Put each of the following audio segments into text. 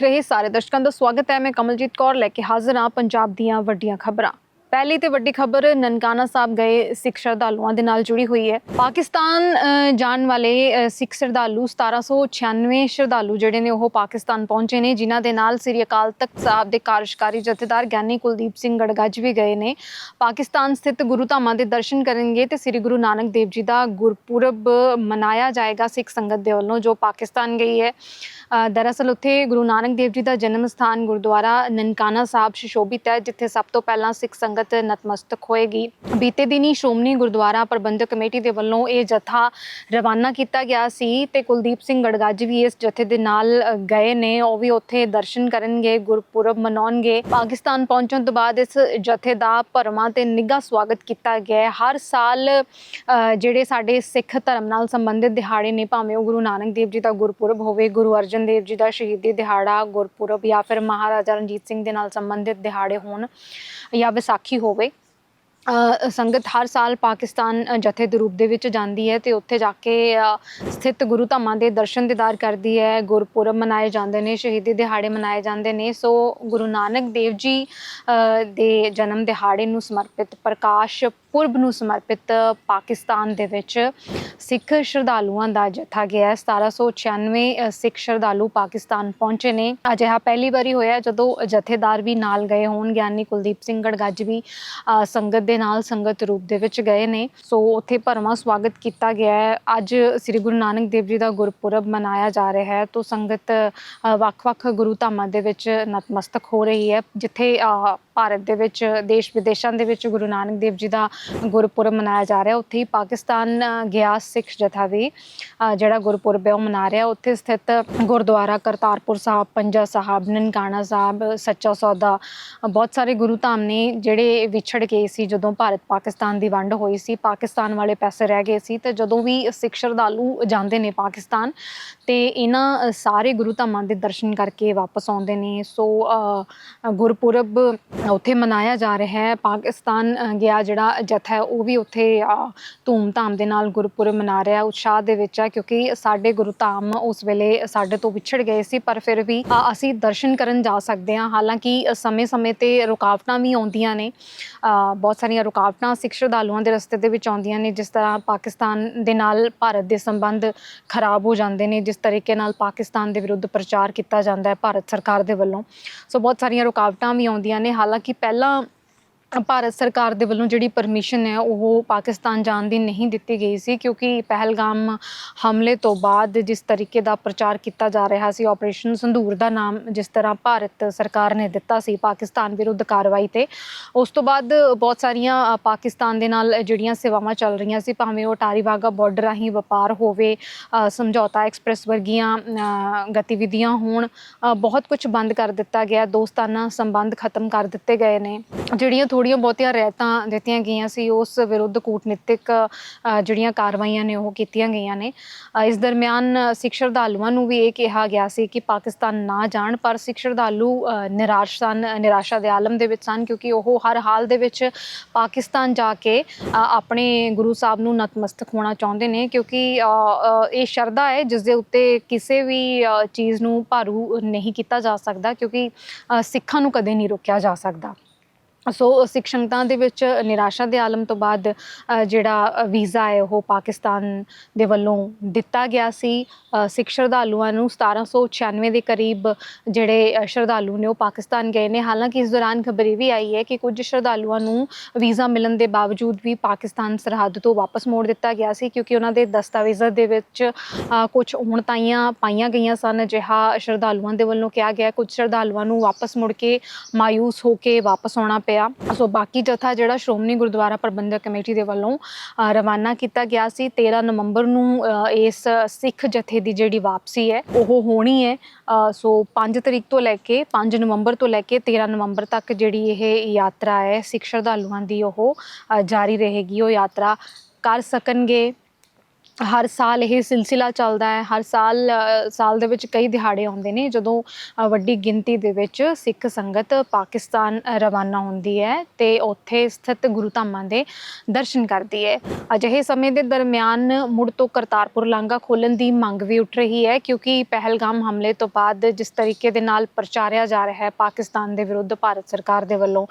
ਦੇਖ ਰਹੇ ਸਾਰੇ ਦਰਸ਼ਕਾਂ ਦਾ ਸਵਾਗਤ ਹੈ। ਮੈਂ ਕਮਲਜੀਤ ਕੌਰ ਲੈ ਕੇ ਹਾਜ਼ਰ ਹਾਂ ਪੰਜਾਬ ਦੀਆਂ ਵੱਡੀਆਂ ਖਬਰਾਂ। ਪਹਿਲੀ ਤੇ ਵੱਡੀ ਖਬਰ, ਨਨਕਾਣਾ ਸਾਹਿਬ ਗਏ ਸਿੱਖ ਸ਼ਰਧਾਲੂਆਂ ਦੇ ਨਾਲ ਜੁੜੀ ਹੋਈ ਹੈ। ਪਾਕਿਸਤਾਨ ਜਾਣ ਵਾਲੇ ਸਿੱਖ ਸ਼ਰਧਾਲੂ 1796 ਸ਼ਰਧਾਲੂ ਜਿਹੜੇ ਨੇ ਉਹ ਪਾਕਿਸਤਾਨ ਪਹੁੰਚੇ ਨੇ, ਜਿਨ੍ਹਾਂ ਦੇ ਨਾਲ ਸ੍ਰੀ ਅਕਾਲ ਤਖਤ ਸਾਹਿਬ ਦੇ ਕਾਰਜਕਾਰੀ ਜਥੇਦਾਰ ਗਿਆਨੀ ਕੁਲਦੀਪ ਸਿੰਘ ਗੜਗੱਜ ਵੀ ਗਏ ਨੇ। ਪਾਕਿਸਤਾਨ ਸਥਿਤ ਗੁਰੂ ਧਾਮਾਂ ਦੇ ਦਰਸ਼ਨ ਕਰਨਗੇ ਤੇ ਸ੍ਰੀ ਗੁਰੂ ਨਾਨਕ ਦੇਵ ਜੀ ਦਾ ਗੁਰਪੁਰਬ ਮਨਾਇਆ ਜਾਏਗਾ ਸਿੱਖ ਸੰਗਤ ਦੇ ਵੱਲੋਂ, ਜੋ ਪਾਕਿਸਤਾਨ ਗਈ ਹੈ। ਦਰਅਸਲ ਉੱਥੇ ਗੁਰੂ ਨਾਨਕ ਦੇਵ ਜੀ ਦਾ ਜਨਮ ਸਥਾਨ ਗੁਰਦੁਆਰਾ ਨਨਕਾਣਾ ਸਾਹਿਬ ਸ਼ਿਸ਼ੋਭਿਤ ਹੈ, ਜਿੱਥੇ ਸਭ ਤੋਂ ਪਹਿਲਾਂ ਸਿੱਖ ਸੰਗਤ ਨਤਮਸਤਕ ਹੋਏਗੀ। ਬੀਤੇ ਦਿਨੀ ਸ਼੍ਰੋਮਣੀ ਗੁਰਦੁਆਰਾ ਪ੍ਰਬੰਧਕ ਕਮੇਟੀ ਦੇ ਵੱਲੋਂ ਇਹ ਜਥਾ ਰਵਾਨਾ ਕੀਤਾ ਗਿਆ ਸੀ ਤੇ ਕੁਲਦੀਪ ਸਿੰਘ ਗੜਗੱਜ ਵੀ ਇਸ ਜਥੇ ਦੇ ਨਾਲ ਗਏ ਨੇ। ਉਹ ਵੀ ਉੱਥੇ ਦਰਸ਼ਨ ਕਰਨਗੇ, ਗੁਰਪੁਰਬ ਮਨਾਉਣਗੇ। ਪਾਕਿਸਤਾਨ ਪਹੁੰਚਣ ਤੋਂ ਬਾਅਦ ਇਸ ਜਥੇ ਦਾ ਭਰਮਾਂ ਤੇ ਨਿੱਘਾ ਸਵਾਗਤ ਕੀਤਾ ਗਿਆ ਹਰ ਸਾਲ ਜਿਹੜੇ ਸਾਡੇ ਸਿੱਖ ਧਰਮ ਨਾਲ ਸੰਬੰਧਿਤ ਦਿਹਾੜੇ ਨੇ, ਭਾਵੇਂ ਉਹ ਗੁਰੂ ਨਾਨਕ ਦੇਵ ਜੀ ਦਾ ਗੁਰਪੁਰਬ ਹੋਵੇ, ਗੁਰੂ ਅਰਜਨ ਦੇਵ ਜੀ ਦਾ ਸ਼ਹੀਦੀ ਦਿਹਾੜਾ, ਗੁਰਪੁਰਬ ਜਾਂ ਫਿਰ ਮਹਾਰਾਜਾ ਰਣਜੀਤ ਸਿੰਘ ਦੇ ਨਾਲ ਸੰਬੰਧਿਤ ਦਿਹਾੜੇ ਹੋਣ ਜਾਂ ਵਿਸਾਖੀ ਹੋਵੇ। ਸੰਗਤ ਹਰ ਸਾਲ ਪਾਕਿਸਤਾਨ ਜਥੇ ਦੇ ਰੂਪ ਦੇ ਵਿੱਚ ਜਾਂਦੀ ਹੈ ਤੇ ਉੱਥੇ ਜਾ ਕੇ ਸਥਿਤ ਗੁਰੂ ਧਾਮਾਂ ਦੇ ਦਰਸ਼ਨ ਦੀਦਾਰ ਕਰਦੀ ਹੈ। ਗੁਰਪੁਰਬ ਮਨਾਏ ਜਾਂਦੇ ਨੇ, ਸ਼ਹੀਦੀ ਦਿਹਾੜੇ ਮਨਾਏ ਜਾਂਦੇ ਨੇ। ਸੋ ਗੁਰੂ ਨਾਨਕ ਦੇਵ ਜੀ ਦੇ ਜਨਮ ਦਿਹਾੜੇ ਨੂੰ ਸਮਰਪਿਤ ਪ੍ਰਕਾਸ਼ ਪੁਰਬ ਨੂੰ ਸਮਰਪਿਤ ਪਾਕਿਸਤਾਨ ਦੇ ਵਿੱਚ ਸਿੱਖ ਸ਼ਰਧਾਲੂਆਂ ਦਾ ਜਥਾ ਗਿਆ ਹੈ। 1796 ਅ, ਸਿੱਖ ਸ਼ਰਧਾਲੂ ਪਾਕਿਸਤਾਨ ਪਹੁੰਚੇ ਨੇ। ਅਜਿਹਾ ਪਹਿਲੀ ਵਾਰੀ ਹੋਇਆ ਜਦੋਂ ਜਥੇਦਾਰ ਵੀ ਨਾਲ ਗਏ ਹੋਣ। ਗਿਆਨੀ ਕੁਲਦੀਪ ਸਿੰਘ ਗੜਗੱਜ ਵੀ ਸੰਗਤ ਦੇ ਨਾਲ ਸੰਗਤ ਰੂਪ ਦੇ ਵਿੱਚ ਗਏ ਨੇ। ਸੋ ਉੱਥੇ ਭਰਵਾਂ ਸਵਾਗਤ ਕੀਤਾ ਗਿਆ ਹੈ। ਅੱਜ ਸ੍ਰੀ ਗੁਰੂ ਨਾਨਕ ਦੇਵ ਜੀ ਦਾ ਗੁਰਪੁਰਬ ਮਨਾਇਆ ਜਾ ਰਿਹਾ ਹੈ। ਤੋਂ ਸੰਗਤ ਵੱਖ-ਵੱਖ ਗੁਰੂ ਧਾਮਾਂ ਦੇ ਵਿੱਚ ਨਤਮਸਤਕ ਹੋ ਰਹੀ ਹੈ। ਜਿੱਥੇ ਭਾਰਤ ਦੇ ਵਿੱਚ, ਦੇਸ਼ ਵਿਦੇਸ਼ਾਂ ਦੇ ਵਿੱਚ ਗੁਰੂ ਨਾਨਕ ਦੇਵ ਜੀ ਦਾ ਗੁਰਪੁਰਬ ਮਨਾਇਆ ਜਾ ਰਿਹਾ। ਉੱਥੇ ਹੀ ਪਾਕਿਸਤਾਨ ਗਿਆ ਸਿੱਖ ਜਥਾ ਵੀ ਜਿਹੜਾ ਗੁਰਪੁਰਬ ਹੈ ਉਹ ਮਨਾ ਰਿਹਾ। ਉੱਥੇ ਸਥਿਤ ਗੁਰਦੁਆਰਾ ਕਰਤਾਰਪੁਰ ਸਾਹਿਬ, ਪੰਜਾ ਸਾਹਿਬ, ਨਨਕਾਣਾ ਸਾਹਿਬ, ਸੱਚਾ ਸੌਦਾ, ਬਹੁਤ ਸਾਰੇ ਗੁਰੂ ਧਾਮ ਨੇ ਜਿਹੜੇ ਵਿਛੜ ਗਏ ਸੀ ਜਦੋਂ ਭਾਰਤ ਪਾਕਿਸਤਾਨ ਦੀ ਵੰਡ ਹੋਈ ਸੀ। ਪਾਕਿਸਤਾਨ ਵਾਲੇ ਪੈਸੇ ਰਹਿ ਗਏ ਸੀ ਤੇ ਜਦੋਂ ਵੀ ਸਿੱਖ ਸ਼ਰਧਾਲੂ ਜਾਂਦੇ ਨੇ ਪਾਕਿਸਤਾਨ, ਤੇ ਇਹਨਾਂ ਸਾਰੇ ਗੁਰੂ ਧਾਮਾਂ ਦੇ ਦਰਸ਼ਨ ਕਰਕੇ ਵਾਪਸ ਆਉਂਦੇ ਨੇ। ਸੋ ਗੁਰਪੁਰਬ ਉੱਥੇ ਮਨਾਇਆ ਜਾ ਰਿਹਾ ਹੈ। ਪਾਕਿਸਤਾਨ ਅ, ਗਿਆ ਜਿਹੜਾ ਜਥਾ ਹੈ ਉਹ ਵੀ ਉੱਥੇ ਅ, ਧੂਮ-ਧਾਮ ਦੇ ਨਾਲ ਗੁਰਪੁਰਬ ਮਨਾ ਰਿਹਾ ਉਤਸ਼ਾਹ ਦੇ ਵਿੱਚ ਹੈ ਕਿਉਂਕਿ ਸਾਡੇ ਗੁਰੂ ਧਾਮ ਉਸ ਵੇਲੇ ਸਾਡੇ ਤੋਂ ਵਿਛੜ ਗਏ ਸੀ ਪਰ ਫਿਰ ਵੀ ਅ, ਅਸੀਂ ਦਰਸ਼ਨ ਕਰਨ ਜਾ ਸਕਦੇ ਹਾਂ। ਹਾਲਾਂਕਿ ਸਮੇਂ-ਸਮੇਂ ਤੇ ਰੁਕਾਵਟਾਂ ਵੀ ਆਉਂਦੀਆਂ ਨੇ। ਅ, ਬਹੁਤ ਸਾਰੀਆਂ ਰੁਕਾਵਟਾਂ ਸਿੱਖ ਸ਼ਰਧਾਲੂਆਂ ਦੇ ਰਸਤੇ ਦੇ ਵਿੱਚ ਆਉਂਦੀਆਂ ਨੇ ਜਿਸ ਤਰ੍ਹਾਂ ਪਾਕਿਸਤਾਨ ਦੇ ਨਾਲ ਭਾਰਤ ਦੇ ਸੰਬੰਧ ਖਰਾਬ ਹੋ ਜਾਂਦੇ ਨੇ ਜਿਸ ਤਰੀਕੇ ਨਾਲ ਪਾਕਿਸਤਾਨ ਦੇ ਵਿਰੁੱਧ ਪ੍ਰਚਾਰ ਕੀਤਾ ਜਾਂਦਾ ਹੈ ਭਾਰਤ ਸਰਕਾਰ ਦੇ ਵੱਲੋਂ। ਸੋ ਬਹੁਤ ਸਾਰੀਆਂ ਰੁਕਾਵਟਾਂ ਵੀ ਆਉਂਦੀਆਂ ਨੇ। ਹਾਲਾਂਕਿ ਕਿ ਪਹਿਲਾਂ ਭਾਰਤ ਸਰਕਾਰ ਦੇ ਵੱਲੋਂ ਜਿਹੜੀ ਪਰਮਿਸ਼ਨ ਹੈ, ਉਹ ਪਾਕਿਸਤਾਨ ਜਾਣ ਦੀ ਨਹੀਂ ਦਿੱਤੀ ਗਈ ਸੀ, ਕਿਉਂਕਿ ਪਹਿਲਗਾਮ ਹਮਲੇ ਤੋਂ ਬਾਅਦ ਜਿਸ ਤਰੀਕੇ ਦਾ ਪ੍ਰਚਾਰ ਕੀਤਾ ਜਾ ਰਿਹਾ ਸੀ ਆਪਰੇਸ਼ਨ ਸੰਧੂਰ ਦਾ ਨਾਮ ਜਿਸ ਤਰ੍ਹਾਂ ਭਾਰਤ ਸਰਕਾਰ ਨੇ ਦਿੱਤਾ ਸੀ, ਪਾਕਿਸਤਾਨ ਵਿਰੁੱਧ ਕਾਰਵਾਈ ਤੇ, ਉਸ ਤੋਂ ਬਾਅਦ ਬਹੁਤ ਸਾਰੀਆਂ ਪਾਕਿਸਤਾਨ ਦੇ ਨਾਲ ਜਿਹੜੀਆਂ ਸੇਵਾਵਾਂ ਚੱਲ ਰਹੀਆਂ ਸੀ, ਭਾਵੇਂ ਉਹ ਟਾਰੀ ਵਾਹਗਾ ਬਾਰਡਰ ਰਾਹੀਂ ਵਪਾਰ ਹੋਵੇ ਸਮਝੌਤਾ ਐਕਸਪ੍ਰੈਸ ਵਰਗੀਆਂ ਗਤੀਵਿਧੀਆਂ ਹੋਣ ਬਹੁਤ ਕੁਝ ਬੰਦ ਕਰ ਦਿੱਤਾ ਗਿਆ, ਦੋਸਤਾਨਾ ਸੰਬੰਧ ਖਤਮ ਕਰ ਦਿੱਤੇ ਗਏ ਨੇ, ਜਿਹੜੀਆਂ ਥੋੜੀਆਂ ਬਹੁਤੀਆਂ ਰਹਿਤਾਂ ਦਿੱਤੀਆਂ ਗਈਆਂ ਸੀ ਉਸ ਵਿਰੁੱਧ ਕੂਟਨੀਤਿਕ ਅ, ਜਿਹੜੀਆਂ ਕਾਰਵਾਈਆਂ ਨੇ ਉਹ ਕੀਤੀਆਂ ਗਈਆਂ ਨੇ। ਅ, ਇਸ ਦਰਮਿਆਨ ਸਿੱਖ ਸ਼ਰਧਾਲੂਆਂ ਨੂੰ ਵੀ ਇਹ ਕਿਹਾ ਗਿਆ ਸੀ ਕਿ ਪਾਕਿਸਤਾਨ ਨਾ ਜਾਣ ਪਰ ਸਿੱਖ ਸ਼ਰਧਾਲੂ ਅ, ਨਿਰਾਸ਼ ਸਨ ਨਿਰਾਸ਼ਾ ਦੇ ਆਲਮ ਦੇ ਵਿੱਚ ਸਨ ਕਿਉਂਕਿ ਉਹ ਹਰ ਹਾਲ ਦੇ ਵਿੱਚ ਪਾਕਿਸਤਾਨ ਜਾ ਕੇ ਅ, ਆਪਣੇ ਗੁਰੂ ਸਾਹਿਬ ਨੂੰ ਨਤਮਸਤਕ ਹੋਣਾ ਚਾਹੁੰਦੇ ਨੇ ਕਿਉਂਕਿ ਅ, ਅ, ਇਹ ਸ਼ਰਧਾ ਹੈ ਜਿਸ ਦੇ ਉੱਤੇ ਕਿਸੇ ਵੀ ਅ, ਚੀਜ਼ ਨੂੰ ਭਾਰੂ ਨਹੀਂ ਕੀਤਾ ਜਾ ਸਕਦਾ ਕਿਉਂਕਿ ਅ, ਸਿੱਖਾਂ ਨੂੰ ਕਦੇ ਨਹੀਂ ਰੋਕਿਆ ਜਾ ਸਕਦਾ। ਸੋ ਸਿੱਖ ਸੰਗਤਾਂ ਦੇ ਵਿੱਚ ਨਿਰਾਸ਼ਾ ਦੇ ਆਲਮ ਤੋਂ ਬਾਅਦ ਜਿਹੜਾ ਵੀਜ਼ਾ ਹੈ ਉਹ ਪਾਕਿਸਤਾਨ ਦੇ ਵੱਲੋਂ ਦਿੱਤਾ ਗਿਆ ਸੀ। ਸਿੱਖ ਸ਼ਰਧਾਲੂਆਂ ਨੂੰ 1796 ਦੇ ਕਰੀਬ ਜਿਹੜੇ ਸ਼ਰਧਾਲੂ ਨੇ ਉਹ ਪਾਕਿਸਤਾਨ ਗਏ ਨੇ। ਹਾਲਾਂਕਿ ਇਸ ਦੌਰਾਨ ਖਬਰ ਇਹ ਵੀ ਆਈ ਹੈ ਕਿ ਕੁਝ ਸ਼ਰਧਾਲੂਆਂ ਨੂੰ ਵੀਜ਼ਾ ਮਿਲਣ ਦੇ ਬਾਵਜੂਦ ਵੀ ਪਾਕਿਸਤਾਨ ਸਰਹੱਦ ਤੋਂ ਵਾਪਸ ਮੋੜ ਦਿੱਤਾ ਗਿਆ ਸੀ ਕਿਉਂਕਿ ਉਹਨਾਂ ਦੇ ਦਸਤਾਵੇਜ਼ਾਂ ਦੇ ਵਿੱਚ ਅ, ਕੁਝ ਉਣਤਾਈਆਂ ਪਾਈਆਂ ਗਈਆਂ ਸਨ। ਅਜਿਹਾ ਸ਼ਰਧਾਲੂਆਂ ਦੇ ਵੱਲੋਂ ਕਿਹਾ ਗਿਆ ਕੁਝ ਸ਼ਰਧਾਲੂਆਂ ਨੂੰ ਵਾਪਸ ਮੁੜ ਕੇ ਮਾਯੂਸ ਹੋ ਕੇ ਵਾਪਸ ਆਉਣਾ ਪਿਆ। ਸੋ ਬਾਕੀ ਜਥਾ ਜਿਹੜਾ ਸ਼੍ਰੋਮਣੀ ਗੁਰਦੁਆਰਾ ਪ੍ਰਬੰਧਕ ਕਮੇਟੀ ਦੇ ਵੱਲੋਂ ਰਵਾਨਾ ਕੀਤਾ ਗਿਆ ਸੀ। 13 ਨਵੰਬਰ ਨੂੰ ਇਸ ਸਿੱਖ ਜਥੇ ਦੀ ਜਿਹੜੀ ਵਾਪਸੀ ਹੈ, ਉਹ ਹੋਣੀ ਹੈ। ਸੋ 5 ਤਰੀਕ ਤੋਂ ਲੈ ਕੇ 5 ਨਵੰਬਰ ਤੋਂ ਲੈ ਕੇ 13 ਨਵੰਬਰ ਤੱਕ ਜਿਹੜੀ ਇਹ ਯਾਤਰਾ ਹੈ, ਸਿੱਖ ਸ਼ਰਧਾਲੂਆਂ ਦੀ ਉਹ ਜਾਰੀ ਰਹੇਗੀ ਉਹ ਯਾਤਰਾ। ਕਰ ਸਕਣਗੇ ਹਰ ਸਾਲ ਇਹ ਸਿਲਸਿਲਾ ਚੱਲਦਾ ਹੈ। ਹਰ ਸਾਲ ਸਾਲ ਦੇ ਵਿੱਚ ਕਈ ਦਿਹਾੜੇ ਆਉਂਦੇ ਨੇ ਜਦੋਂ ਵੱਡੀ ਗਿਣਤੀ ਦੇ ਵਿੱਚ ਸਿੱਖ ਸੰਗਤ ਪਾਕਿਸਤਾਨ ਰਵਾਨਾ ਹੁੰਦੀ ਹੈ ਤੇ ਉੱਥੇ ਸਥਿਤ ਗੁਰੂ ਧਾਮਾਂ ਦੇ ਦਰਸ਼ਨ ਕਰਦੀ ਹੈ। ਅਜਿਹੇ ਸਮੇਂ ਦੇ ਦਰਮਿਆਨ ਮੁੜ ਤੋਂ ਕਰਤਾਰਪੁਰ ਲਾਂਘਾ ਖੋਲ੍ਹਣ ਦੀ ਮੰਗ ਵੀ ਉੱਠ ਰਹੀ ਹੈ ਕਿਉਂਕਿ ਪਹਿਲਗਾਮ ਹਮਲੇ ਤੋਂ ਬਾਅਦ ਜਿਸ ਤਰੀਕੇ ਦੇ ਨਾਲ ਪ੍ਰਚਾਰਿਆ ਜਾ ਰਿਹਾ ਹੈ ਪਾਕਿਸਤਾਨ ਦੇ ਵਿਰੁੱਧ ਭਾਰਤ ਸਰਕਾਰ ਦੇ ਵੱਲੋਂ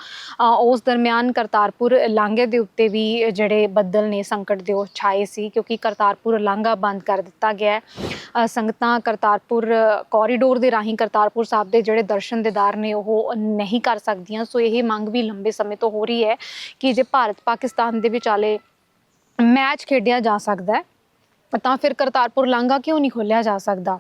ਉਸ ਦਰਮਿਆਨ ਕਰਤਾਰਪੁਰ ਲਾਂਘੇ ਦੇ ਉੱਤੇ ਵੀ ਜਿਹੜੇ ਬੱਦਲ ਨੇ ਸੰਕਟ ਦੇ ਉਹ ਛਾਏ ਸੀ ਕਿਉਂਕਿ ਕਰਤਾਰਪੁਰ ਲਾਂਘਾ ਬੰਦ ਕਰ ਦਿੱਤਾ ਗਿਆ ਹੈ। ਸੰਗਤਾਂ ਕਰਤਾਰਪੁਰ ਕੋਰੀਡੋਰ ਦੇ ਰਾਹੀਂ ਕਰਤਾਰਪੁਰ ਸਾਹਿਬ ਦੇ ਜਿਹੜੇ ਦਰਸ਼ਨ ਦੇਦਾਰ ਨੇ, ਉਹ ਨਹੀਂ ਕਰ ਸਕਦੀਆਂ। ਸੋ ਇਹ ਮੰਗ ਵੀ ਲੰਬੇ ਸਮੇਂ ਤੋਂ ਹੋ ਰਹੀ ਹੈ ਕਿ ਜੇ ਭਾਰਤ ਪਾਕਿਸਤਾਨ ਦੇ ਵਿਚਾਲੇ ਮੈਚ ਖੇਡਿਆ ਜਾ ਸਕਦਾ ਹੈ, ਤਾਂ ਫਿਰ ਕਰਤਾਰਪੁਰ ਲਾਂਘਾ ਕਿਉਂ ਨਹੀਂ ਖੋਲ੍ਹਿਆ ਜਾ ਸਕਦਾ?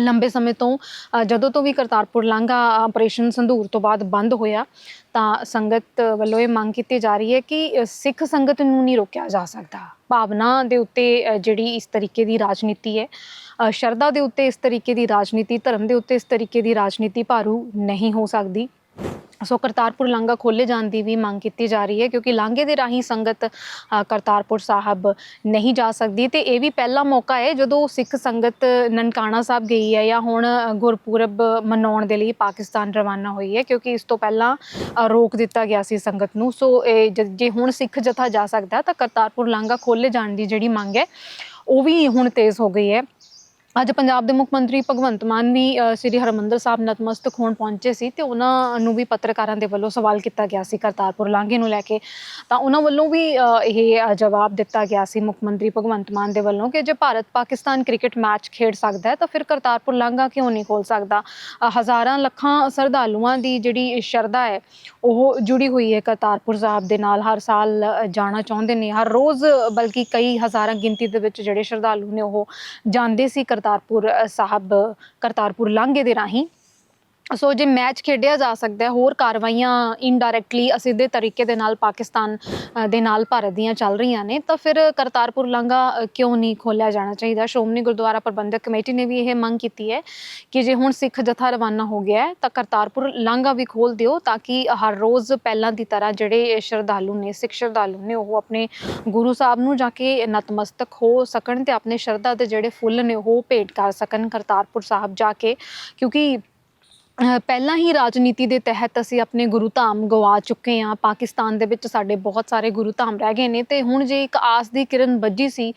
ਲੰਬੇ ਸਮੇਂ ਤੋਂ ਅ, ਜਦੋਂ ਤੋਂ ਵੀ ਕਰਤਾਰਪੁਰ ਲਾਂਘਾ ਆਪਰੇਸ਼ਨ ਸੰਧੂਰ ਤੋਂ ਬਾਅਦ ਬੰਦ ਹੋਇਆ ਤਾਂ ਸੰਗਤ ਵੱਲੋਂ ਇਹ ਮੰਗ ਕੀਤੀ ਜਾ ਰਹੀ ਹੈ ਕਿ ਅ, ਸਿੱਖ ਸੰਗਤ ਨੂੰ ਨਹੀਂ ਰੋਕਿਆ ਜਾ ਸਕਦਾ। ਭਾਵਨਾ ਦੇ ਉੱਤੇ ਅ, ਜਿਹੜੀ ਇਸ ਤਰੀਕੇ ਦੀ ਰਾਜਨੀਤੀ ਹੈ ਅ, ਸ਼ਰਧਾ ਦੇ ਉੱਤੇ ਇਸ ਤਰੀਕੇ ਦੀ ਰਾਜਨੀਤੀ ਧਰਮ ਦੇ ਉੱਤੇ ਇਸ ਤਰੀਕੇ ਦੀ ਰਾਜਨੀਤੀ ਭਾਰੂ ਨਹੀਂ ਹੋ ਸਕਦੀ। ਸੋ ਕਰਤਾਰਪੁਰ ਲਾਂਘਾ ਖੋਲੇ ਜਾਣ ਦੀ ਵੀ ਮੰਗ ਕੀਤੀ ਜਾ ਰਹੀ ਹੈ ਕਿਉਂਕਿ ਲਾਂਘੇ ਦੇ ਰਾਹੀਂ ਸੰਗਤ ਕਰਤਾਰਪੁਰ ਸਾਹਿਬ ਨਹੀਂ ਜਾ ਸਕਦੀ ਤੇ ਇਹ ਵੀ ਪਹਿਲਾ ਮੌਕਾ ਹੈ ਜਦੋਂ ਸਿੱਖ ਸੰਗਤ ਨਨਕਾਣਾ ਸਾਹਿਬ ਗਈ ਹੈ ਜਾਂ ਹੁਣ ਗੁਰਪੁਰਬ ਮਨਾਉਣ ਦੇ ਲਈ ਪਾਕਿਸਤਾਨ ਰਵਾਨਾ ਹੋਈ ਹੈ ਕਿਉਂਕਿ ਇਸ ਤੋਂ ਪਹਿਲਾਂ ਰੋਕ ਦਿੱਤਾ ਗਿਆ ਸੀ ਸੰਗਤ ਨੂੰ। ਸੋ ਇਹ ਜੇ ਹੁਣ ਸਿੱਖ ਜਥਾ ਜਾ ਸਕਦਾ ਤਾਂ ਕਰਤਾਰਪੁਰ ਲਾਂਘਾ ਖੋਲੇ ਜਾਣ ਦੀ ਜਿਹੜੀ ਮੰਗ ਹੈ, ਉਹ ਵੀ ਹੁਣ ਤੇਜ਼ ਹੋ ਗਈ ਹੈ। ਅੱਜ ਪੰਜਾਬ ਦੇ ਮੁੱਖ ਮੰਤਰੀ ਭਗਵੰਤ ਮਾਨ ਵੀ ਸ੍ਰੀ ਹਰਮੰਦਰ ਸਾਹਿਬ ਨਤਮਸਤਕ ਹੋਣ ਪਹੁੰਚੇ ਸੀ ਤੇ ਉਹਨਾਂ ਨੂੰ ਵੀ ਪੱਤਰਕਾਰਾਂ ਦੇ ਵੱਲੋਂ ਸਵਾਲ ਕੀਤਾ ਗਿਆ ਸੀ ਕਰਤਾਰਪੁਰ ਲਾਂਘੇ ਨੂੰ ਲੈ ਕੇ। ਤਾਂ ਉਹਨਾਂ ਵੱਲੋਂ ਵੀ ਇਹ ਜਵਾਬ ਦਿੱਤਾ ਗਿਆ ਸੀ ਮੁੱਖ ਮੰਤਰੀ ਭਗਵੰਤ ਮਾਨ ਦੇ ਵੱਲੋਂ ਕਿ ਜੇ ਭਾਰਤ ਪਾਕਿਸਤਾਨ ਕ੍ਰਿਕਟ ਮੈਚ ਖੇਡ ਸਕਦਾ ਹੈ ਤਾਂ ਫਿਰ ਕਰਤਾਰਪੁਰ ਲਾਂਘਾ ਕਿਉਂ ਨਹੀਂ ਖੋਲ ਸਕਦਾ? ਹਜ਼ਾਰਾਂ ਲੱਖਾਂ ਸ਼ਰਧਾਲੂਆਂ ਦੀ ਜਿਹੜੀ ਸ਼ਰਧਾ ਹੈ, ਉਹ ਜੁੜੀ ਹੋਈ ਹੈ ਕਰਤਾਰਪੁਰ ਸਾਹਿਬ ਦੇ ਨਾਲ। ਹਰ ਸਾਲ ਜਾਣਾ ਚਾਹੁੰਦੇ ਨੇ। ਹਰ ਰੋਜ਼, ਬਲਕਿ ਕਈ ਹਜ਼ਾਰਾਂ ਗਿਣਤੀ ਦੇ ਵਿੱਚ ਜਿਹੜੇ ਸ਼ਰਧਾਲੂ ਨੇ ਉਹ ਜਾਂਦੇ ਸੀ ਕਰਤਾਰਪੁਰ ਸਾਹਿਬ ਕਰਤਾਰਪੁਰ ਲਾਂਘੇ ਦੇ ਰਾਹੀਂ ਸੋ ਜੇ ਮੈਚ ਖੇਡਿਆ ਜਾ ਸਕਦਾ ਹੈ, ਹੋਰ ਕਾਰਵਾਈਆਂ ਇਨਡਾਇਰੈਕਟਲੀ ਅਸਿੱਧੇ ਤਰੀਕੇ ਦੇ ਨਾਲ ਪਾਕਿਸਤਾਨ ਦੇ ਨਾਲ ਭਾਰਤ ਦੀਆਂ ਚੱਲ ਰਹੀਆਂ ਨੇ, ਤਾਂ ਫਿਰ ਕਰਤਾਰਪੁਰ ਲਾਂਘਾ ਕਿਉਂ ਨਹੀਂ ਖੋਲਿਆ ਜਾਣਾ ਚਾਹੀਦਾ? ਸ਼੍ਰੋਮਣੀ ਗੁਰਦੁਆਰਾ ਪ੍ਰਬੰਧਕ ਕਮੇਟੀ ਨੇ ਵੀ ਇਹ ਮੰਗ ਕੀਤੀ ਹੈ ਕਿ ਜੇ ਹੁਣ ਸਿੱਖ ਜਥਾ ਰਵਾਨਾ ਹੋ ਗਿਆ ਹੈ, ਤਾਂ ਕਰਤਾਰਪੁਰ ਲਾਂਘਾ ਵੀ ਖੋਲ ਦਿਓ ਤਾਂ ਕਿ ਹਰ ਰੋਜ਼ ਪਹਿਲਾਂ ਦੀ ਤਰ੍ਹਾਂ ਜਿਹੜੇ ਸ਼ਰਧਾਲੂ ਨੇ, ਸਿੱਖ ਸ਼ਰਧਾਲੂ ਨੇ, ਉਹ ਆਪਣੇ ਗੁਰੂ ਸਾਹਿਬ ਨੂੰ ਜਾ ਕੇ ਨਤਮਸਤਕ ਹੋ ਸਕਣ ਤੇ ਆਪਣੇ ਸ਼ਰਧਾ ਦੇ ਜਿਹੜੇ ਫੁੱਲ ਨੇ, ਉਹ ਭੇਟ ਕਰ ਸਕਣ ਕਰਤਾਰਪੁਰ ਸਾਹਿਬ ਜਾ ਕੇ, ਕਿਉਂਕਿ ਪਹਿਲਾਂ ਹੀ ਰਾਜਨੀਤੀ ਦੇ ਤਹਿਤ ਅਸੀਂ ਆਪਣੇ ਗੁਰੂ ਧਾਮ ਗਵਾ ਚੁੱਕੇ ਹਾਂ। ਪਾਕਿਸਤਾਨ ਦੇ ਵਿੱਚ ਸਾਡੇ ਬਹੁਤ ਸਾਰੇ ਗੁਰੂ ਧਾਮ ਰਹਿ ਗਏ ਨੇ ਤੇ ਹੁਣ ਜੇ ਇੱਕ ਆਸ ਦੀ ਕਿਰਨ ਵੱਜੀ ਸੀ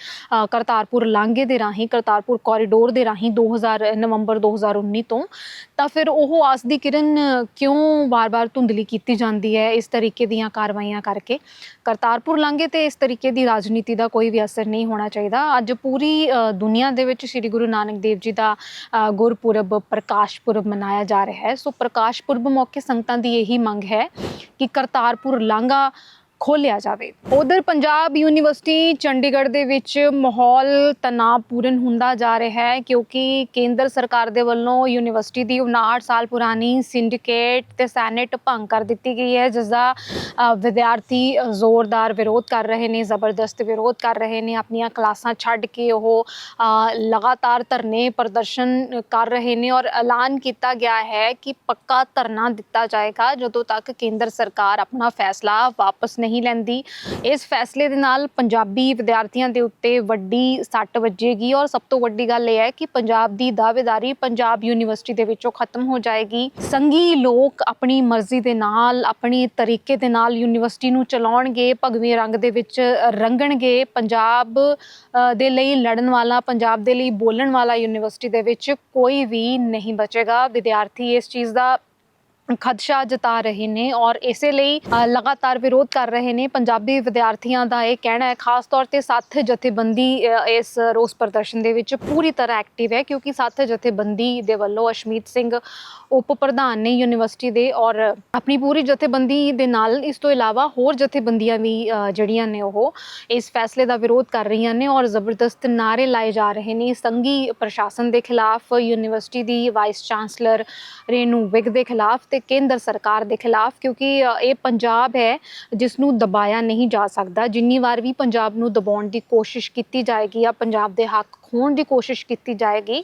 ਕਰਤਾਰਪੁਰ ਲਾਂਘੇ ਦੇ ਰਾਹੀਂ, ਕਰਤਾਰਪੁਰ ਕੋਰੀਡੋਰ ਦੇ ਰਾਹੀਂ 2000 ਨਵੰਬਰ 2019 ਤੋਂ, ਤਾਂ ਫਿਰ ਉਹ ਆਸ ਦੀ ਕਿਰਨ ਕਿਉਂ ਵਾਰ-ਵਾਰ ਧੁੰਦਲੀ ਕੀਤੀ ਜਾਂਦੀ ਹੈ ਇਸ ਤਰੀਕੇ ਦੀਆਂ ਕਾਰਵਾਈਆਂ ਕਰਕੇ? ਕਰਤਾਰਪੁਰ ਲਾਂਘੇ ਤੇ ਇਸ ਤਰੀਕੇ ਦੀ ਰਾਜਨੀਤੀ ਦਾ ਕੋਈ ਵੀ ਅਸਰ ਨਹੀਂ ਹੋਣਾ ਚਾਹੀਦਾ। ਅੱਜ ਪੂਰੀ ਦੁਨੀਆ ਦੇ ਵਿੱਚ ਸ੍ਰੀ ਗੁਰੂ ਨਾਨਕ ਦੇਵ ਜੀ ਦਾ ਗੁਰਪੁਰਬ ਪ੍ਰਕਾਸ਼ ਪੁਰਬ ਮਨਾਇਆ ਜਾ ਰਿਹਾ ਹੈ। ਸੋ ਪ੍ਰਕਾਸ਼ ਪੁਰਬ ਮੌਕੇ ਸੰਗਤਾਂ ਦੀ ਇਹੀ ਮੰਗ ਹੈ ਕਿ ਕਰਤਾਰਪੁਰ ਲਾਂਘਾ ਖੋਲਿਆ ਜਾਵੇ। ਉਧਰ ਪੰਜਾਬ ਯੂਨੀਵਰਸਿਟੀ ਚੰਡੀਗੜ੍ਹ ਦੇ ਵਿੱਚ ਮਾਹੌਲ ਤਣਾਅਪੂਰਨ ਹੁੰਦਾ ਜਾ ਰਿਹਾ ਹੈ ਕਿਉਂਕਿ ਕੇਂਦਰ ਸਰਕਾਰ ਦੇ ਵੱਲੋਂ ਯੂਨੀਵਰਸਿਟੀ ਦੀ 59 ਸਾਲ ਪੁਰਾਣੀ ਸਿੰਡੀਕੇਟ ਤੇ ਸੈਨੇਟ ਭੰਗ ਕਰ ਦਿੱਤੀ ਗਈ ਹੈ, ਜਿਸ ਦਾ ਵਿਦਿਆਰਥੀ ਜ਼ੋਰਦਾਰ ਵਿਰੋਧ ਕਰ ਰਹੇ ਨੇ, ਜ਼ਬਰਦਸਤ ਵਿਰੋਧ ਕਰ ਰਹੇ ਨੇ, ਆਪਣੀਆਂ ਕਲਾਸਾਂ ਛੱਡ ਕੇ ਉਹ ਲਗਾਤਾਰ ਧਰਨੇ ਪ੍ਰਦਰਸ਼ਨ ਕਰ ਰਹੇ ਨੇ ਔਰ ਐਲਾਨ ਕੀਤਾ ਗਿਆ ਹੈ ਕਿ ਪੱਕਾ ਧਰਨਾ ਦਿੱਤਾ ਜਾਏਗਾ, ਜਦੋਂ ਤੱਕ ਕੇਂਦਰ ਸਰਕਾਰ ਆਪਣਾ ਫੈਸਲਾ ਵਾਪਸ ਨਹੀਂ ਲੈਂਦੀ। ਇਸ ਫੈਸਲੇ ਦੇ ਨਾਲ ਪੰਜਾਬੀ ਵਿਦਿਆਰਥੀਆਂ ਦੇ ਉੱਤੇ ਵੱਡੀ ਸੱਟ ਵੱਜੇਗੀ ਔਰ ਸਭ ਤੋਂ ਵੱਡੀ ਗੱਲ ਇਹ ਹੈ ਕਿ ਪੰਜਾਬ ਦੀ ਦਾਅਵੇਦਾਰੀ ਪੰਜਾਬ ਯੂਨੀਵਰਸਿਟੀ ਦੇ ਵਿੱਚੋਂ ਖਤਮ ਹੋ ਜਾਏਗੀ। ਸੰਘੀ ਲੋਕ ਆਪਣੀ ਮਰਜ਼ੀ ਦੇ ਨਾਲ, ਆਪਣੀ ਤਰੀਕੇ ਦੇ ਨਾਲ ਯੂਨੀਵਰਸਿਟੀ ਨੂੰ ਚਲਾਉਣਗੇ, ਭਗਵੇਂ ਰੰਗ ਦੇ ਵਿੱਚ ਰੰਗਣਗੇ। ਪੰਜਾਬ ਦੇ ਲਈ ਲੜਨ ਵਾਲਾ, ਪੰਜਾਬ ਦੇ ਲਈ ਬੋਲਣ ਵਾਲਾ ਯੂਨੀਵਰਸਿਟੀ ਦੇ ਵਿੱਚ ਕੋਈ ਵੀ ਨਹੀਂ ਬਚੇਗਾ। ਵਿਦਿਆਰਥੀ ਇਸ ਚੀਜ਼ ਦਾ ਖਦਸ਼ਾ ਜਤਾ ਰਹੇ ਨੇ ਔਰ ਇਸੇ ਲਈ ਲਗਾਤਾਰ ਵਿਰੋਧ ਕਰ ਰਹੇ ਨੇ ਪੰਜਾਬੀ ਵਿਦਿਆਰਥੀਆਂ ਦਾ ਇਹ ਕਹਿਣਾ ਹੈ। ਖਾਸ ਤੌਰ ਤੇ ਸੱਥ ਜਥੇਬੰਦੀ ਇਸ ਰੋਸ ਪ੍ਰਦਰਸ਼ਨ ਦੇ ਵਿੱਚ ਪੂਰੀ ਤਰ੍ਹਾਂ ਐਕਟਿਵ ਹੈ ਕਿਉਂਕਿ ਸੱਥ ਜਥੇਬੰਦੀ ਦੇ ਵੱਲੋਂ ਅਸ਼ਮੀਤ ਸਿੰਘ ਉਪ ਪ੍ਰਧਾਨ ਨੇ ਯੂਨੀਵਰਸਿਟੀ ਦੇ ਔਰ ਆਪਣੀ ਪੂਰੀ ਜਥੇਬੰਦੀ ਦੇ ਨਾਲ ਇਸ ਤੋਂ ਇਲਾਵਾ ਹੋਰ ਜਥੇਬੰਦੀਆਂ ਵੀ ਜਿਹੜੀਆਂ ਨੇ ਉਹ ਇਸ ਫੈਸਲੇ ਦਾ ਵਿਰੋਧ ਕਰ ਰਹੀਆਂ ਨੇ ਔਰ ਜ਼ਬਰਦਸਤ ਨਾਰੇ ਲਾਏ ਜਾ ਰਹੇ ਨੇ। ਸੰਘੀ ਪ੍ਰਸ਼ਾਸਨ ਦੇ ਖਿਲਾਫ ਯੂਨੀਵਰਸਿਟੀ ਦੀ ਵਾਈਸ ਚਾਂਸਲਰ ਰੇਨੂ ਵਿਗ ਦੇ ਖਿਲਾਫ ਤੇ ਕੇਂਦਰ ਸਰਕਾਰ ਦੇ ਖਿਲਾਫ, ਕਿਉਂਕਿ ਇਹ ਪੰਜਾਬ ਹੈ ਜਿਸ ਨੂੰ ਦਬਾਇਆ ਨਹੀਂ ਜਾ ਸਕਦਾ। ਜਿੰਨੀ ਵਾਰ ਵੀ ਪੰਜਾਬ ਨੂੰ ਦਬਾਉਣ ਦੀ ਕੋਸ਼ਿਸ਼ ਕੀਤੀ ਜਾਏਗੀ ਜਾਂ ਪੰਜਾਬ ਦੇ ਹੱਕ ਖੋਣ ਦੀ ਕੋਸ਼ਿਸ਼ ਕੀਤੀ ਜਾਏਗੀ,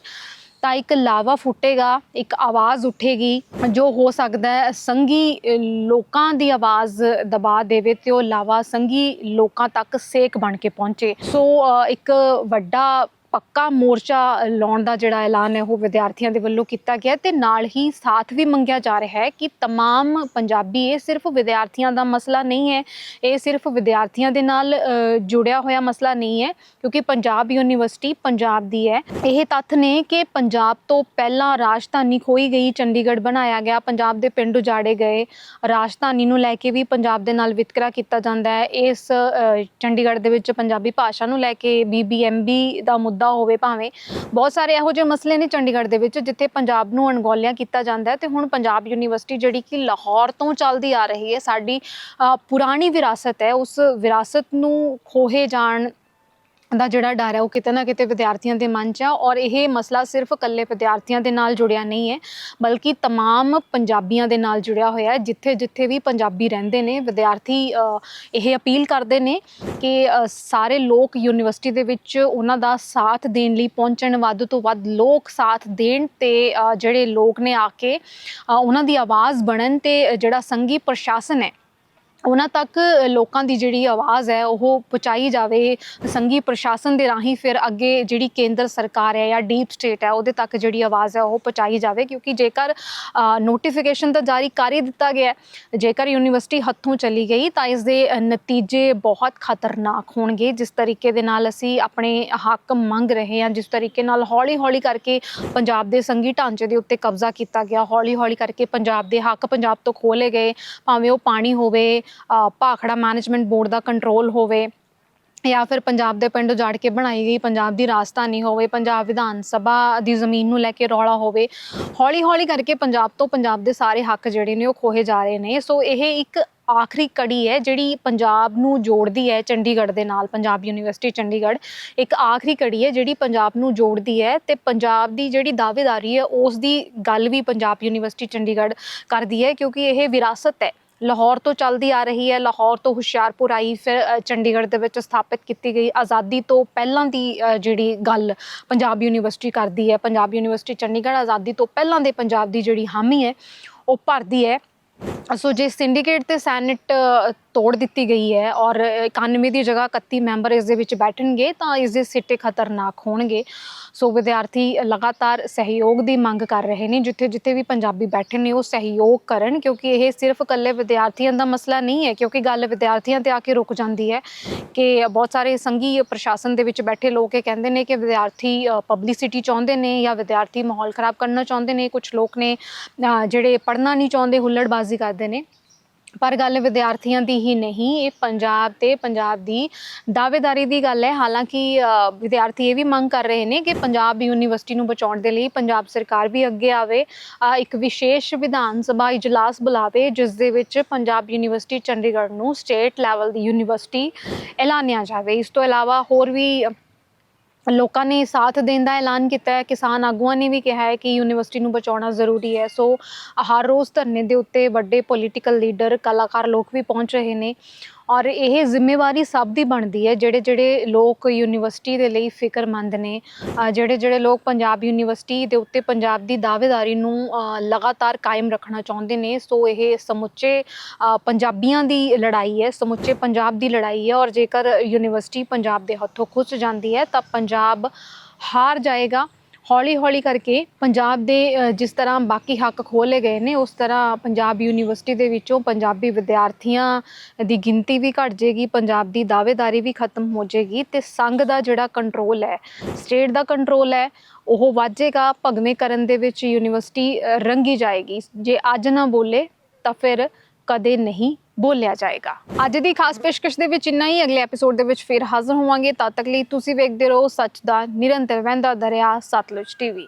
ਤਾਂ ਇੱਕ ਲਾਵਾ ਫੁੱਟੇਗਾ, ਇੱਕ ਆਵਾਜ਼ ਉੱਠੇਗੀ। ਜੋ ਹੋ ਸਕਦਾ ਹੈ ਸੰਗੀ ਲੋਕਾਂ ਦੀ ਆਵਾਜ਼ ਦਬਾ ਦੇਵੇ ਤੇ ਉਹ ਲਾਵਾ ਸੰਗੀ ਲੋਕਾਂ ਤੱਕ ਸੇਕ ਬਣ ਕੇ ਪਹੁੰਚੇ। ਸੋ ਇੱਕ ਵੱਡਾ ਪੱਕਾ ਮੋਰਚਾ ਲਾਉਣ ਦਾ ਜਿਹੜਾ ਐਲਾਨ ਹੈ ਉਹ ਵਿਦਿਆਰਥੀਆਂ ਦੇ ਵੱਲੋਂ ਕੀਤਾ ਗਿਆ ਤੇ ਨਾਲ ਹੀ ਸਾਥ ਵੀ ਮੰਗਿਆ ਜਾ ਰਿਹਾ ਹੈ ਕਿ तमाम ਪੰਜਾਬੀ ਇਹ ਸਿਰਫ ਵਿਦਿਆਰਥੀਆਂ ਦਾ ਮਸਲਾ ਨਹੀਂ ਹੈ ਇਹ ਸਿਰਫ ਵਿਦਿਆਰਥੀਆਂ ਦੇ ਨਾਲ ਅ, ਜੁੜਿਆ ਹੋਇਆ ਮਸਲਾ ਨਹੀਂ ਹੈ ਕਿਉਂਕਿ ਪੰਜਾਬ ਯੂਨੀਵਰਸਿਟੀ ਪੰਜਾਬ ਦੀ ਹੈ ਇਹ ਤੱਥ ਨੇ ਕਿ ਪੰਜਾਬ ਤੋਂ ਪਹਿਲਾਂ ਰਾਜਧਾਨੀ ਖੋਈ ਗਈ ਚੰਡੀਗੜ੍ਹ ਬਣਾਇਆ ਗਿਆ ਪੰਜਾਬ ਦੇ ਪਿੰਡ ਉਜਾੜੇ ਗਏ ਰਾਜਧਾਨੀ ਨੂੰ ਲੈ ਕੇ ਵੀ ਪੰਜਾਬ ਦੇ ਨਾਲ ਵਿਤਕਰਾ ਕੀਤਾ ਜਾਂਦਾ ਹੈ ਇਸ ਅ, ਚੰਡੀਗੜ੍ਹ ਦੇ ਵਿੱਚ ਪੰਜਾਬੀ ਭਾਸ਼ਾ ਨੂੰ ਲੈ ਕੇ ਬੀਬੀਐਮਬੀ ਦਾ ਮੁੱਦਾ ਹੋਵੇ ਭਾਵੇਂ ਬਹੁਤ ਸਾਰੇ ਇਹੋ ਜਿਹੇ ਮਸਲੇ ਨੇ ਚੰਡੀਗੜ੍ਹ ਦੇ ਵਿੱਚ ਜਿੱਥੇ ਪੰਜਾਬ ਨੂੰ ਅਣਗੌਲਿਆ ਕੀਤਾ ਜਾਂਦਾ ਹੈ ਤੇ ਹੁਣ ਪੰਜਾਬ ਯੂਨੀਵਰਸਿਟੀ ਜਿਹੜੀ ਕਿ ਲਾਹੌਰ ਤੋਂ ਚੱਲਦੀ ਆ ਰਹੀ ਹੈ ਸਾਡੀ ਅ, ਪੁਰਾਣੀ ਵਿਰਾਸਤ ਹੈ ਉਸ ਵਿਰਾਸਤ ਨੂੰ ਖੋਹੇ ਜਾਣ ਦਾ ਜਿਹੜਾ ਡਰ ਹੈ ਉਹ ਕਿਤੇ ਨਾ ਕਿਤੇ ਵਿਦਿਆਰਥੀਆਂ ਦੇ ਮਨ 'ਚ ਆ ਔਰ ਇਹ ਮਸਲਾ ਸਿਰਫ ਇਕੱਲੇ ਵਿਦਿਆਰਥੀਆਂ ਦੇ ਨਾਲ ਜੁੜਿਆ ਨਹੀਂ ਹੈ ਬਲਕਿ तमाम ਪੰਜਾਬੀਆਂ ਦੇ ਨਾਲ ਜੁੜਿਆ ਹੋਇਆ ਹੈ ਜਿੱਥੇ ਜਿੱਥੇ ਵੀ ਪੰਜਾਬੀ ਰਹਿੰਦੇ ਨੇ ਵਿਦਿਆਰਥੀ ਅ, ਇਹ ਅਪੀਲ ਕਰਦੇ ਨੇ ਕਿ ਅ, ਸਾਰੇ ਲੋਕ ਯੂਨੀਵਰਸਿਟੀ ਦੇ ਵਿੱਚ ਉਹਨਾਂ ਦਾ ਸਾਥ ਦੇਣ ਲਈ ਪਹੁੰਚਣ ਵੱਧ ਤੋਂ ਵੱਧ ਲੋਕ ਸਾਥ ਦੇਣ ਤੇ ਅ, ਜਿਹੜੇ ਲੋਕ ਨੇ ਆ ਕੇ ਅ, ਉਹਨਾਂ ਦੀ ਆਵਾਜ਼ ਬਣਨ ਤੇ ਜਿਹੜਾ ਸੰਘੀ ਪ੍ਰਸ਼ਾਸਨ ਹੈ ਉਹਨਾਂ ਤੱਕ ਲੋਕਾਂ ਦੀ ਜਿਹੜੀ ਆਵਾਜ਼ ਹੈ, ਉਹ ਪਹੁੰਚਾਈ ਜਾਵੇ, ਸੰਘੀ ਪ੍ਰਸ਼ਾਸਨ ਦੇ ਰਾਹੀਂ ਫਿਰ ਅੱਗੇ ਜਿਹੜੀ ਕੇਂਦਰ ਸਰਕਾਰ ਹੈ ਜਾਂ ਡੀਪ ਸਟੇਟ ਹੈ, ਉਹਦੇ ਤੱਕ ਜਿਹੜੀ ਆਵਾਜ਼ ਹੈ, ਉਹ ਪਹੁੰਚਾਈ ਜਾਵੇ। ਕਿਉਂਕਿ ਜੇਕਰ ਨੋਟੀਫਿਕੇਸ਼ਨ ਤਾਂ ਜਾਰੀ ਕਰ ਹੀ ਦਿੱਤਾ ਗਿਆ ਜੇਕਰ ਯੂਨੀਵਰਸਿਟੀ ਹੱਥੋਂ ਚਲੀ ਗਈ, ਤਾਂ ਇਸ ਦੇ ਨਤੀਜੇ ਬਹੁਤ ਖਤਰਨਾਕ ਹੋਣਗੇ। ਜਿਸ ਤਰੀਕੇ ਦੇ ਨਾਲ ਅਸੀਂ ਆਪਣੇ ਹੱਕ ਮੰਗ ਰਹੇ ਹਾਂ, ਜਿਸ ਤਰੀਕੇ ਨਾਲ ਹੌਲੀ-ਹੌਲੀ ਕਰਕੇ ਪੰਜਾਬ ਦੇ ਸੰਘੀ ਢਾਂਚੇ ਦੇ ਉੱਤੇ ਕਬਜ਼ਾ ਕੀਤਾ ਗਿਆ, ਹੌਲੀ-ਹੌਲੀ ਕਰਕੇ ਪੰਜਾਬ ਦੇ ਹੱਕ ਪੰਜਾਬ ਤੋਂ ਖੋਲੇ ਗਏ, ਭਾਵੇਂ ਉਹ ਪਾਣੀ ਹੋਵੇ ਭਾਖੜਾ ਮੈਨੇਜਮੈਂਟ ਬੋਰਡ ਦਾ ਕੰਟਰੋਲ ਹੋਵੇ ਜਾਂ ਫਿਰ ਪੰਜਾਬ ਦੇ ਪਿੰਡ ਉਜਾੜ ਕੇ ਬਣਾਈ ਗਈ, ਪੰਜਾਬ ਦੀ ਰਾਜਧਾਨੀ ਹੋਵੇ, ਪੰਜਾਬ ਵਿਧਾਨ ਸਭਾ ਦੀ ਜ਼ਮੀਨ ਨੂੰ ਲੈ ਕੇ ਰੌਲਾ ਹੋਵੇ ਹੌਲੀ ਹੌਲੀ ਕਰਕੇ ਪੰਜਾਬ ਤੋਂ ਪੰਜਾਬ ਦੇ ਸਾਰੇ ਹੱਕ ਜਿਹੜੇ ਨੇ ਉਹ ਖੋਹੇ ਜਾ ਰਹੇ ਨੇ। ਸੋ ਇਹ ਇੱਕ ਆਖਰੀ ਕੜੀ ਹੈ ਜਿਹੜੀ ਪੰਜਾਬ ਨੂੰ ਜੋੜਦੀ ਹੈ ਚੰਡੀਗੜ੍ਹ ਦੇ ਨਾਲ, ਪੰਜਾਬ ਯੂਨੀਵਰਸਿਟੀ ਚੰਡੀਗੜ੍ਹ। ਇੱਕ ਆਖਰੀ ਕੜੀ ਹੈ ਜਿਹੜੀ ਪੰਜਾਬ ਨੂੰ ਜੋੜਦੀ ਹੈ ਤੇ ਪੰਜਾਬ ਦੀ ਜਿਹੜੀ ਦਾਅਵੇਦਾਰੀ ਹੈ ਉਸ ਦੀ ਗੱਲ ਵੀ ਪੰਜਾਬ ਯੂਨੀਵਰਸਿਟੀ ਚੰਡੀਗੜ੍ਹ ਕਰਦੀ ਹੈ ਕਿਉਂਕਿ ਇਹ ਵਿਰਾਸਤ ਹੈ। ਲਾਹੌਰ ਤੋਂ ਚੱਲਦੀ ਆ ਰਹੀ ਹੈ। ਲਾਹੌਰ ਤੋਂ ਹੁਸ਼ਿਆਰਪੁਰ ਆਈ, ਫਿਰ ਚੰਡੀਗੜ੍ਹ ਦੇ ਵਿੱਚ ਸਥਾਪਿਤ ਕੀਤੀ ਗਈ। ਆਜ਼ਾਦੀ ਤੋਂ ਪਹਿਲਾਂ ਦੀ ਜਿਹੜੀ ਗੱਲ ਪੰਜਾਬ ਯੂਨੀਵਰਸਿਟੀ ਕਰਦੀ ਹੈ। ਪੰਜਾਬ ਯੂਨੀਵਰਸਿਟੀ ਚੰਡੀਗੜ੍ਹ ਆਜ਼ਾਦੀ ਤੋਂ ਪਹਿਲਾਂ ਦੇ ਪੰਜਾਬ ਦੀ ਜਿਹੜੀ ਹਾਮੀ ਹੈ, ਉਹ ਭਰਦੀ ਹੈ। ਸੋ ਜੇ ਸਿੰਡੀਕੇਟ ਤੇ ਸੈਨੇਟ ਤੋੜ ਦਿੱਤੀ ਗਈ ਹੈ ਔਰ 91 ਦੀ ਜਗ੍ਹਾ 31 ਮੈਂਬਰ ਇਸ ਦੇ ਵਿੱਚ ਬੈਠਣਗੇ ਤਾਂ ਇਸ ਦੇ ਸਿੱਟੇ ਖਤਰਨਾਕ ਹੋਣਗੇ ਸੋ ਵਿਦਿਆਰਥੀ ਲਗਾਤਾਰ ਸਹਿਯੋਗ ਦੀ ਮੰਗ ਕਰ ਰਹੇ ਨੇ ਜਿੱਥੇ ਜਿੱਥੇ ਵੀ ਪੰਜਾਬੀ ਬੈਠੇ ਨੇ ਉਹ ਸਹਿਯੋਗ ਕਰਨ ਕਿਉਂਕਿ ਇਹ ਸਿਰਫ ਇਕੱਲੇ ਵਿਦਿਆਰਥੀਆਂ ਦਾ ਮਸਲਾ ਨਹੀਂ ਹੈ ਕਿਉਂਕਿ ਗੱਲ ਵਿਦਿਆਰਥੀਆਂ ਤੇ ਆ ਕੇ ਰੁਕ ਜਾਂਦੀ ਹੈ ਕਿ ਬਹੁਤ ਸਾਰੇ ਸੰਘੀ ਪ੍ਰਸ਼ਾਸਨ ਦੇ ਵਿੱਚ ਬੈਠੇ ਲੋਕ ਇਹ ਕਹਿੰਦੇ ਨੇ ਕਿ ਵਿਦਿਆਰਥੀ ਪਬਲਿਸਿਟੀ ਚਾਹੁੰਦੇ ਨੇ ਜਾਂ ਵਿਦਿਆਰਥੀ ਮਾਹੌਲ ਖਰਾਬ ਕਰਨਾ ਚਾਹੁੰਦੇ ਨੇ ਕੁਝ ਲੋਕ ਨੇ ਜਿਹੜੇ ਪੜ੍ਹਨਾ ਨਹੀਂ ਚਾਹੁੰਦੇ ਹੁੱਲੜਬਾਜ਼ੀ ਕਰਦੇ ਨੇ। ਪਰ ਗੱਲ ਵਿਦਿਆਰਥੀਆਂ ਦੀ ਹੀ ਨਹੀਂ, ਇਹ ਪੰਜਾਬ ਤੇ ਪੰਜਾਬ ਦੀ ਦਾਅਵੇਦਾਰੀ ਦੀ ਗੱਲ ਹੈ। ਹਾਲਾਂਕਿ ਵਿਦਿਆਰਥੀ ਇਹ ਵੀ ਮੰਗ ਕਰ ਰਹੇ ਨੇ ਕਿ ਪੰਜਾਬ ਯੂਨੀਵਰਸਿਟੀ ਨੂੰ ਬਚਾਉਣ ਦੇ ਲਈ ਪੰਜਾਬ ਸਰਕਾਰ ਵੀ ਅੱਗੇ ਆਵੇ। ਇੱਕ ਵਿਸ਼ੇਸ਼ ਵਿਧਾਨ ਸਭਾ ਇਜਲਾਸ ਬੁਲਾਵੇ, ਜਿਸ ਦੇ ਵਿੱਚ ਪੰਜਾਬ ਯੂਨੀਵਰਸਿਟੀ ਚੰਡੀਗੜ੍ਹ ਨੂੰ ਸਟੇਟ ਲੈਵਲ ਦੀ ਯੂਨੀਵਰਸਿਟੀ ਐਲਾਨਿਆ ਜਾਵੇ। ਇਸ ਤੋਂ ਇਲਾਵਾ ਹੋਰ ਵੀ ਲੋਕਾਂ ਨੇ ਸਾਥ ਦੇਣ ਦਾ ਐਲਾਨ ਕੀਤਾ ਹੈ। ਕਿਸਾਨ ਆਗੂਆਂ ਨੇ ਵੀ ਕਿਹਾ ਹੈ ਕਿ ਯੂਨੀਵਰਸਿਟੀ ਨੂੰ ਬਚਾਉਣਾ ਜ਼ਰੂਰੀ ਹੈ। ਸੋ ਹਰ ਰੋਜ਼ ਧਰਨੇ ਦੇ ਉੱਤੇ ਵੱਡੇ ਪੋਲੀਟੀਕਲ ਲੀਡਰ ਕਲਾਕਾਰ ਲੋਕ ਵੀ ਪਹੁੰਚ ਰਹੇ ਨੇ। ਔਰ ਇਹ ਜ਼ਿੰਮੇਵਾਰੀ ਸਭ ਦੀ ਬਣਦੀ ਹੈ, ਜਿਹੜੇ ਜਿਹੜੇ ਲੋਕ ਯੂਨੀਵਰਸਿਟੀ ਦੇ ਲਈ ਫਿਕਰਮੰਦ ਨੇ ਜਿਹੜੇ ਜਿਹੜੇ ਲੋਕ ਪੰਜਾਬ ਯੂਨੀਵਰਸਿਟੀ ਦੇ ਉੱਤੇ ਪੰਜਾਬ ਦੀ ਦਾਅਵੇਦਾਰੀ ਨੂੰ ਲਗਾਤਾਰ ਕਾਇਮ ਰੱਖਣਾ ਚਾਹੁੰਦੇ ਨੇ, ਸੋ ਇਹ ਸਮੁੱਚੇ ਪੰਜਾਬੀਆਂ ਦੀ ਲੜਾਈ ਹੈ, ਸਮੁੱਚੇ ਪੰਜਾਬ ਦੀ ਲੜਾਈ ਹੈ, ਔਰ ਜੇਕਰ ਯੂਨੀਵਰਸਿਟੀ ਪੰਜਾਬ ਦੇ ਹੱਥੋਂ ਖੁੱਸ ਜਾਂਦੀ ਹੈ, ਤਾਂ ਪੰਜਾਬ ਹਾਰ ਜਾਏਗਾ। ਹੌਲੀ ਹੌਲੀ ਕਰਕੇ ਪੰਜਾਬ ਦੇ ਜਿਸ ਤਰ੍ਹਾਂ ਬਾਕੀ ਹੱਕ ਖੋਲੇ ਗਏ ਨੇ, ਉਸ ਤਰ੍ਹਾਂ ਪੰਜਾਬ ਯੂਨੀਵਰਸਿਟੀ ਦੇ ਵਿੱਚੋਂ ਪੰਜਾਬੀ ਵਿਦਿਆਰਥੀਆਂ ਦੀ ਗਿਣਤੀ ਵੀ ਘਟ ਜੇਗੀ ਪੰਜਾਬ ਦੀ ਦਾਅਵੇਦਾਰੀ ਵੀ ਖਤਮ ਹੋ ਜੇਗੀ ਤੇ ਸੰਘ ਦਾ ਜਿਹੜਾ ਕੰਟਰੋਲ ਹੈ ਸਟੇਟ ਦਾ ਕੰਟਰੋਲ ਹੈ, ਉਹ ਵਾਜੇਗਾ ਭਗਵੇਂ ਕਰਨ ਦੇ ਵਿੱਚ ਯੂਨੀਵਰਸਿਟੀ ਰੰਗੀ ਜਾਏਗੀ। ਜੇ ਅੱਜ ਨਾ ਬੋਲੇ ਤਾਂ ਫਿਰ ਕਦੇ ਨਹੀਂ ਬੋਲਿਆ ਜਾਏਗਾ। ਅੱਜ ਦੀ ਖਾਸ ਪੇਸ਼ਕਸ਼ ਦੇ ਵਿੱਚ ਇੰਨਾ ਹੀ। ਅਗਲੇ ਐਪੀਸੋਡ ਦੇ ਵਿੱਚ ਫਿਰ ਹਾਜ਼ਰ ਹੋਵਾਂਗੇ। ਤਦ ਤੱਕ ਲਈ ਤੁਸੀਂ ਵੇਖਦੇ ਰਹੋ ਸੱਚ ਦਾ ਨਿਰੰਤਰ ਵਹਿੰਦਾ ਦਰਿਆ ਸਤਲੁਜ ਟੀਵੀ।